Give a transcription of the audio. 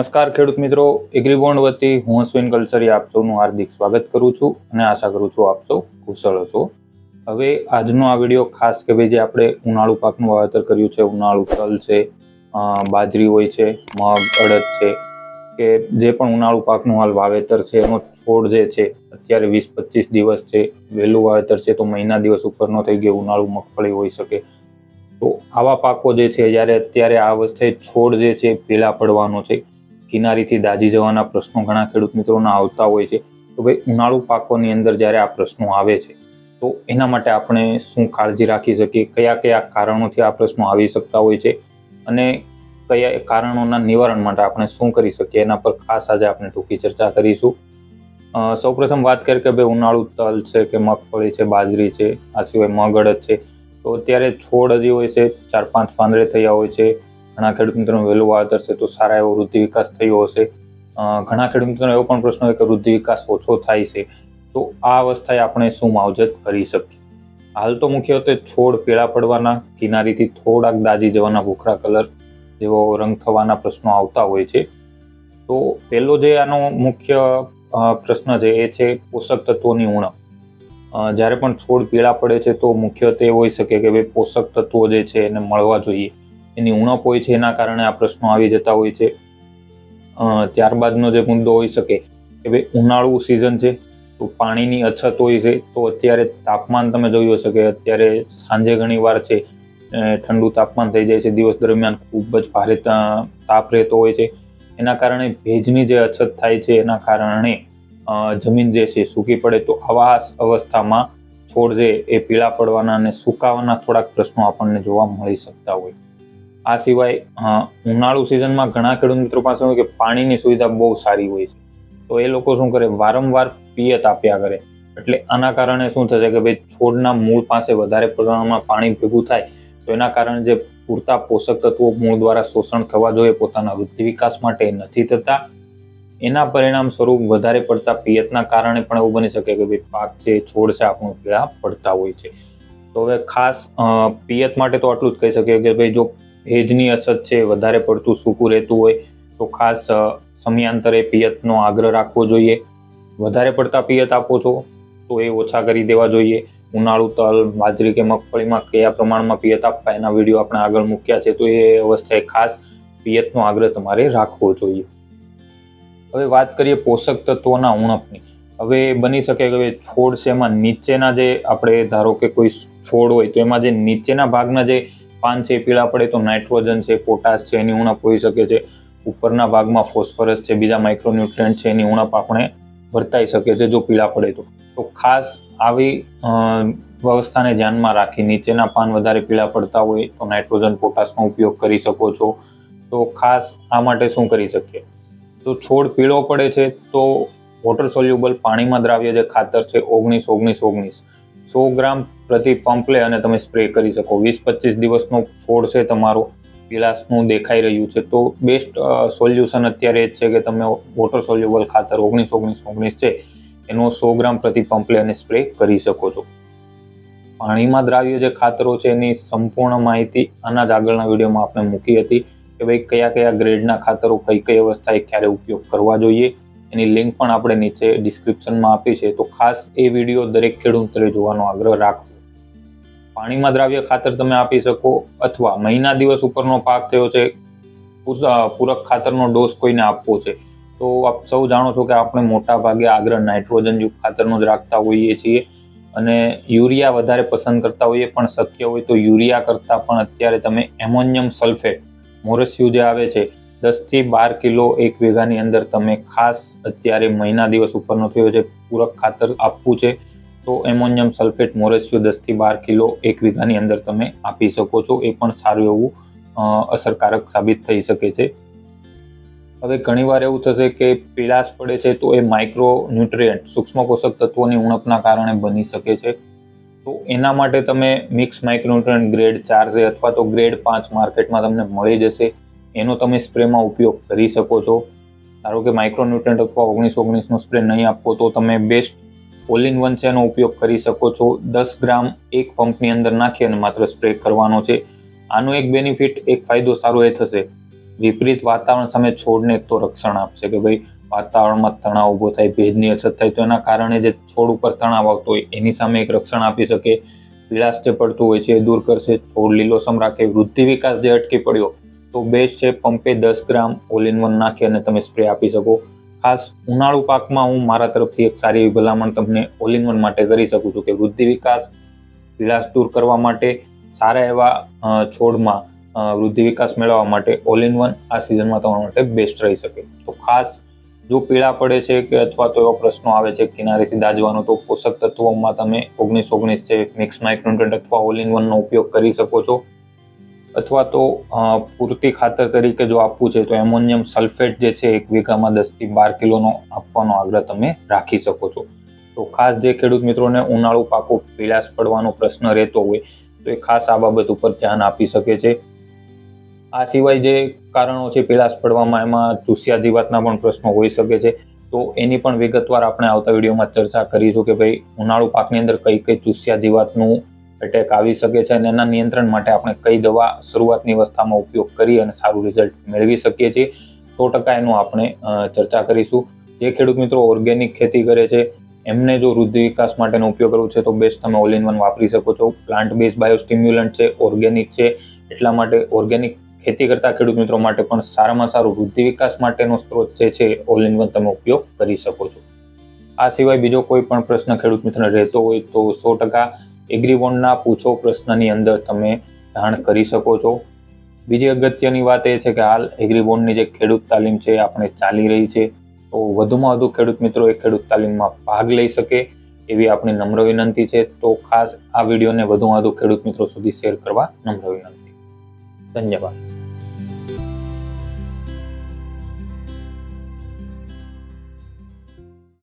નમસ્કાર ખેડૂત મિત્રો એગ્રીબોન્ડ વતી હું અશ્વિન કલસરી આપ સૌનું હાર્દિક સ્વાગત કરું છું અને આશા કરું છું આપ સૌ કુશળ હશો. હવે આજનો આ વીડિયો ખાસ કે ભાઈ જે આપણે ઉનાળુ પાકનું વાવેતર કર્યું છે, ઉનાળુ તલ છે બાજરી હોય છે, મગ, અડદ છે, કે જે પણ ઉનાળુ પાકનું હાલ વાવેતર છે, એનો છોડ જે છે, અત્યારે વીસ પચીસ દિવસ છે, વહેલું વાવેતર છે, તો મહિના દિવસ ઉપરનો થઈ ગયો, ઉનાળુ મગફળી હોઈ શકે. તો આવા પાકો જે છે, જ્યારે અત્યારે આ અવસ્થાએ છોડ જે છે, પીળા પડવાનો છે કિનારીથી દાજી જવાના પ્રશ્નો ઘણા ખેડૂત મિત્રોના આવતા હોય છે. તો ભાઈ, ઉનાળુ પાકોની અંદર જ્યારે આ પ્રશ્નો આવે છે, તો એના માટે આપણે શું કાળજી રાખી શકીએ? કયા કયા કારણોથી આ પ્રશ્નો આવી શકતા હોય છે? અને કયા કારણોના નિવારણ માટે આપણે શું કરી શકીએ? એના પર ખાસ આજે આપણે ટૂંકી ચર્ચા કરીશું. સૌપ્રથમ વાત કરીએ કે ભાઈ, ઉનાળુ તલ છે કે મગફળી છે, બાજરી છે, આ સિવાય મગ અડદ છે. તો અત્યારે છોડ હજી હોય છે, ચાર પાંચ પાંદડે થયા હોય છે. ઘણા ખેડૂત મિત્રોનું વહેલું વાવેતર છે તો સારા એવો વૃદ્ધિ વિકાસ થયો હશે. ઘણા ખેડૂત મિત્રોનો એવો પણ પ્રશ્ન હોય કે વૃદ્ધિ વિકાસ ઓછો થાય છે. તો આ અવસ્થાએ આપણે શું માવજત કરી શકીએ? હાલ તો મુખ્યત્વે છોડ પીળા પડવાના, કિનારીથી થોડાક દાજી જવાના ભૂખરા કલર જેવો રંગ થવાના પ્રશ્નો આવતા હોય છે. તો પહેલો જે આનો મુખ્ય પ્રશ્ન છે એ છે પોષક તત્વોની ઉણપ. જ્યારે પણ છોડ પીળા પડે છે તો મુખ્યત્વે એ હોઈ શકે કે ભાઈ પોષક તત્વો જે છે એને મળવા જોઈએ. એની ઉણપ હોય છે, એના કારણે આ પ્રશ્નો આવી જતા હોય છે. ત્યારબાદનો જે મુદ્દો હોઈ શકે, કે ભાઈ ઉનાળુ સિઝન છે, તો પાણીની અછત હોય છે, તો અત્યારે તાપમાન તમે જોઈ હશે કે અત્યારે સાંજે ઘણી વાર છે ઠંડુ તાપમાન થઈ જાય છે, દિવસ દરમિયાન ખૂબ જ ભારે તાપ રહેતો હોય છે. એના કારણે ભેજની જે અછત થાય છે, એના કારણે જમીન જે છે સૂકી પડે, તો આવા અવસ્થામાં છોડ જે એ પીળા પડવાના અને સુકાવાના થોડાક પ્રશ્નો આપણને જોવા મળી શકતા હોય. આ સિવાય ઉનાળુ સિઝનમાં ઘણા ખેડૂત મિત્રો પાસે હોય કે પાણીની સુવિધા બહુ સારી હોય છે. તો એ લોકો શું કરે? વારંવાર પિયત આપ્યા કરે. એટલે આના કારણે શું થશે કે ભાઈ છોડના મૂળ પાસે વધારે પ્રમાણમાં પાણી ભેગું થાય, તો એના કારણે જે પૂરતા પોષક તત્વો મૂળ દ્વારા શોષણ થવા જોઈએ, પોતાના વૃદ્ધિ વિકાસ માટે નથી થતા. એના પરિણામ સ્વરૂપ વધારે પડતા પિયતના કારણે પણ એવું બની શકે કે ભાઈ પાક છે, છોડ છે, આપણું પીળા પડતા હોય છે. તો હવે ખાસ પિયત માટે તો આટલું જ કહી શકીએ કે ભાઈ જો ભેજની અછત છે, વધારે પડતું સૂકું રહેતું હોય, તો ખાસ સમયાંતરે પિયતનો આગ્રહ રાખવો જોઈએ. વધારે પડતા પિયત આપો છો, તો એ ઓછા કરી દેવા જોઈએ. ઉનાળુ તલ, બાજરી કે મગફળીમાં કયા પ્રમાણમાં પિયત આપવા એના વીડિયો આપણે આગળ મૂક્યા છે, તો એ અવસ્થાએ ખાસ પિયતનો આગ્રહ તમારે રાખવો જોઈએ. હવે વાત કરીએ પોષક તત્વોના ઉણપની. હવે બની શકે કે છોડ છે એમાં નીચેના જે આપણે ધારો કે કોઈ છોડ હોય, તો એમાં જે નીચેના ભાગના જે પાન છે, પીળા પડે તો નાઇટ્રોજન છે, પોટાશ છે, એની ઉણપ હોઈ શકે છે. ઉપરના ભાગમાં ફોસ્ફરસ છે, બીજા માઇક્રોન્યુટ્રિયન્ટ છે, એની ઉણપ આપણે વર્તાઈ શકે છે જો પીળા પડે તો. તો ખાસ આવી વ્યવસ્થાને ધ્યાનમાં રાખી નીચેના પાન વધારે પીળા પડતા હોય તો નાઇટ્રોજન, પોટાશનો ઉપયોગ કરી શકો છો. તો ખાસ આ માટે શું કરી શકીએ? તો છોડ પીળો પડે છે તો વોટર સોલ્યુબલ પાણીમાં દ્રાવ્ય જે ખાતર છે, ઓગણીસ ઓગણીસ ઓગણીસ. સો ગ્રામ પ્રતિ પંપલે અને તમે સ્પ્રે કરી શકો. વીસ પચીસ દિવસનો છોડ છે તમારો, પીલાશનું દેખાઈ રહ્યું છે. તો બેસ્ટ સોલ્યુશન અત્યારે એ છે કે તમે વોટર સોલ્યુબલ ખાતર ઓગણીસ ઓગણીસ ઓગણીસ છે, એનો સો ગ્રામ પ્રતિ પંપલે અને સ્પ્રે કરી શકો છો. પાણીમાં દ્રાવ્ય જે ખાતરો છે એની સંપૂર્ણ માહિતી આના જ આગળના વિડીયોમાં આપણે મૂકી હતી કે ભાઈ કયા કયા ગ્રેડના ખાતરો કઈ કઈ અવસ્થાએ ક્યારે ઉપયોગ કરવા જોઈએ. એની લિંક પણ આપણે નીચે ડિસ્ક્રિપ્શનમાં આપી છે. તો ખાસ એ વીડિયો દરેક ખેડૂતોએ જોવાનો આગ્રહ રાખવો પાણીમાં દ્રાવ્ય ખાતર તમે આપી શકો અથવા મહિના દિવસ ઉપરનો પાક થયો છે પૂરક ખાતરનો ડોઝ કોઈને આપવો છે. તો આપ સૌ જાણો છો કે આપણે મોટા ભાગે આગ્રહ નાઇટ્રોજન યુક્ત ખાતરનો જ રાખતા હોઈએ છીએ અને યુરિયા વધારે પસંદ કરતા હોઈએ પણ શક્ય હોય તો યુરિયા કરતાં પણ અત્યારે તમે એમોનિયમ સલ્ફેટ મોરસ્યુ જે આવે છે દસથી બાર કિલો એક વીઘાની અંદર તમે ખાસ અત્યારે મહિના દિવસ ઉપરનો થયો છે, પૂરક ખાતર આપવું છે, તો એમોનિયમ સલ્ફેટ મોરેસ્યુ દસથી બાર કિલો એક વીઘાની અંદર તમે આપી શકો છો. એ પણ સારું એવું અસરકારક સાબિત થઈ શકે છે. હવે ઘણીવાર એવું થશે કે પીળાશ પડે છે તો એ માઇક્રો ન્યુટ્રિયન્ટ સૂક્ષ્મ પોષક તત્વોની ઉણપના કારણે બની શકે છે. તો એના માટે તમે મિક્સ માઇક્રોન્યુટ્રિયન્ટ ગ્રેડ ચાર છે અથવા તો ગ્રેડ પાંચ માર્કેટમાં તમને મળી જશે. એનો તમે સ્પ્રેમાં ઉપયોગ કરી શકો છો. ધારો કે માઇક્રોન્યુટ્રન્ટ અથવા ઓગણીસ ઓગણીસનો સ્પ્રે નહીં આપવો તો તમે બેસ્ટ ઓલ ઇન વન છે એનો ઉપયોગ કરી શકો છો. દસ ગ્રામ એક પંપની અંદર નાખી અને માત્ર સ્પ્રે કરવાનો છે. આનો એક બેનિફિટ એક ફાયદો સારો એ થશે. વિપરીત વાતાવરણ સામે છોડને એક તો રક્ષણ આપશે કે ભાઈ, વાતાવરણમાં તણાવ ઊભો થાય, ભેજની અછત થાય તો એના કારણે જે છોડ ઉપર તણાવ આવતો હોય એની સામે એક રક્ષણ આપી શકે. પીળાશ જે પડતું હોય છે એ દૂર કરશે. છોડ લીલોસમ રાખે. વૃદ્ધિ વિકાસ જે અટકી પડ્યો તો બેસ્ટ છે પંપે દસ ગ્રામ ઓલ ઇન વન નાખી અને તમે સ્પ્રે આપી શકો. ખાસ ઉનાળુ પાકમાં હું મારા તરફથી એક સારી એવી ભલામણ તમને ઓલ ઇન વન માટે કરી શકું છું કે વૃદ્ધિ વિકાસ, વિલાસ દૂર કરવા માટે, સારા એવા છોડમાં વૃદ્ધિ વિકાસ મેળવવા માટે ઓલ ઇન વન આ સિઝનમાં તમારા માટે બેસ્ટ રહી શકે. તો ખાસ જો પીળા પડે છે કે અથવા તો એવા પ્રશ્નો આવે છે કિનારેથી દાજવાનો, તો પોષક તત્વોમાં તમે ઓગણીસ ઓગણીસ છે મિક્સ માઇક્રોન્યુટ્રન્ટ અથવા ઓલ ઇન વનનો ઉપયોગ કરી શકો છો. અથવા તો પૂરતી ખાતર તરીકે જો આપવું છે, તો એમોનિયમ સલ્ફેટ જે છે, એક વીઘામાં દસથી બાર કિલોનો આપવાનો આગ્રહ તમે રાખી શકો છો. તો ખાસ જે ખેડૂત મિત્રોને ઉનાળુ પાકો પીળાશ પડવાનો પ્રશ્ન રહેતો હોય, તો એ ખાસ આ બાબત ઉપર ધ્યાન આપી શકે છે. આ સિવાય જે કારણો છે, પીળાશ પડવામાં એમાં ચૂસિયા જીવાતના પણ પ્રશ્નો હોઈ શકે છે. તો એની પણ વિગતવાર આપણે આવતા વિડીયોમાં ચર્ચા કરીશું કે ભાઈ, ઉનાળુ પાકની અંદર કઈ કઈ ચૂસિયા જીવાતનું એટેક આવી શકે છે અને એના નિયંત્રણ માટે આપણે કઈ દવા શરૂઆતની અવસ્થામાં ઉપયોગ કરી અને સારું રિઝલ્ટ મેળવી શકીએ છીએ. સો ટકા એનું આપણે ચર્ચા કરીશું. જે ખેડૂત મિત્રો ઓર્ગેનિક ખેતી કરે છે, એમને જો વૃદ્ધિ વિકાસ માટેનો ઉપયોગ કરવો છે, તો બેસ્ટ તમે ઓલ ઇન વન વાપરી શકો છો. પ્લાન્ટ બેઝ બાયોસ્ટિમ્યુલન્ટ છે ઓર્ગેનિક છે, એટલા માટે ઓર્ગેનિક ખેતી કરતા ખેડૂત મિત્રો માટે પણ સારામાં સારું વૃદ્ધિ વિકાસ માટેનો સ્ત્રોત જે છે ઓલ ઇન વન તમે ઉપયોગ કરી શકો છો. આ સિવાય બીજો કોઈ પણ પ્રશ્ન ખેડૂત મિત્રને રહેતો હોય તો સો ટકા એગ્રીબોન્ડના પૂછો પ્રશ્નની અંદર તમે જાણ કરી શકો છો. બીજી અગત્યની વાત એ છે કે હાલ એગ્રીબોન્ડની જે ખેડૂત તાલીમ છે આપણે ચાલી રહી છે. તો વધુમાં વધુ ખેડૂત મિત્રો એ ખેડૂત તાલીમમાં ભાગ લઈ શકે એવી આપણી નમ્ર વિનંતી છે. તો ખાસ આ વિડીયોને વધુમાં વધુ ખેડૂત મિત્રો સુધી શેર કરવા નમ્ર વિનંતી. ધન્યવાદ.